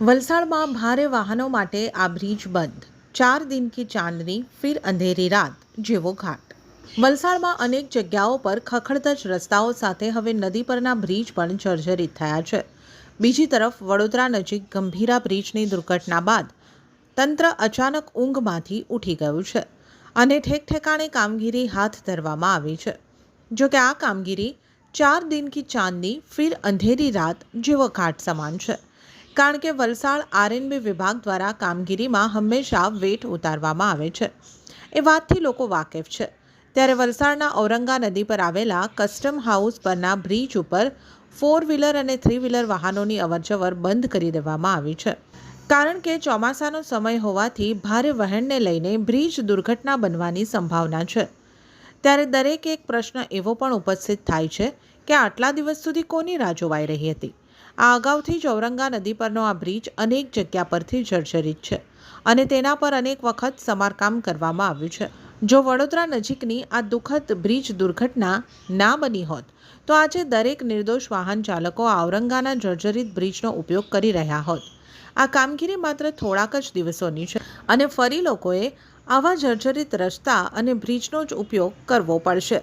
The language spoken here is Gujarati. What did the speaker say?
વલસાડમાં ભારે વાહનો માટે આ બ્રિજ બંધ. ચાર દિન કી ચાંદની, ફિર અંધેરી રાત જેવો ઘાટ. વલસાડમાં અનેક જગ્યાઓ પર ખખડતજ રસ્તાઓ સાથે હવે નદી પરના બ્રિજ પણ જર્જરિત થયા છે. બીજી તરફ વડોદરા નજીક ગંભીરા બ્રિજની દુર્ઘટના બાદ તંત્ર અચાનક ઊંઘમાંથી ઉઠી ગયું છે અને ઠેક ઠેકાણે કામગીરી હાથ ધરવામાં આવી છે. જો કે આ કામગીરી ચાર દિન કી ચાંદની, ફિર અંધેરી રાત જેવો ઘાટ સમાન છે. કારણ કે વલસાડ આરએનબી વિભાગ દ્વારા કામગીરીમાં હંમેશા વેટ ઉતારવામાં આવે છે. એ વાતથી લોકો વાકેફ છે. ત્યારે વલસાડના ઔરંગા નદી પર આવેલા કસ્ટમ હાઉસ પરના બ્રિજ ઉપર ફોર વ્હીલર અને થ્રી વ્હીલર વાહનોની અવરજવર બંધ કરી દેવામાં આવી છે. કારણ કે ચોમાસાનો સમય હોવાથી ભારે વહેણને લઈને બ્રિજ દુર્ઘટના બનવાની સંભાવના છે. ત્યારે દરેક એક પ્રશ્ન એવો પણ ઉપસ્થિત થાય છે કે આટલા દિવસ સુધી કોની રાહ જોવાઈ રહી હતી? આ અગાઉથી જ ઔરંગા નદી પરનો આ બ્રિજ અનેક જગ્યા પરથી જર્જરિત છે અને તેના પર અનેક વખત સમારકામ કરવામાં આવ્યું છે. જો વડોદરા નજીકની આ દુઃખદ બ્રિજ દુર્ઘટના ના બની હોત, તો આજે દરેક નિર્દોષ વાહન ચાલકો ઔરંગાના જર્જરિત બ્રિજનો ઉપયોગ કરી રહ્યા હોત. આ કામગીરી માત્ર થોડાક જ દિવસોની છે અને ફરી લોકોએ આવા જર્જરિત રસ્તા અને બ્રિજનો જ ઉપયોગ કરવો પડશે.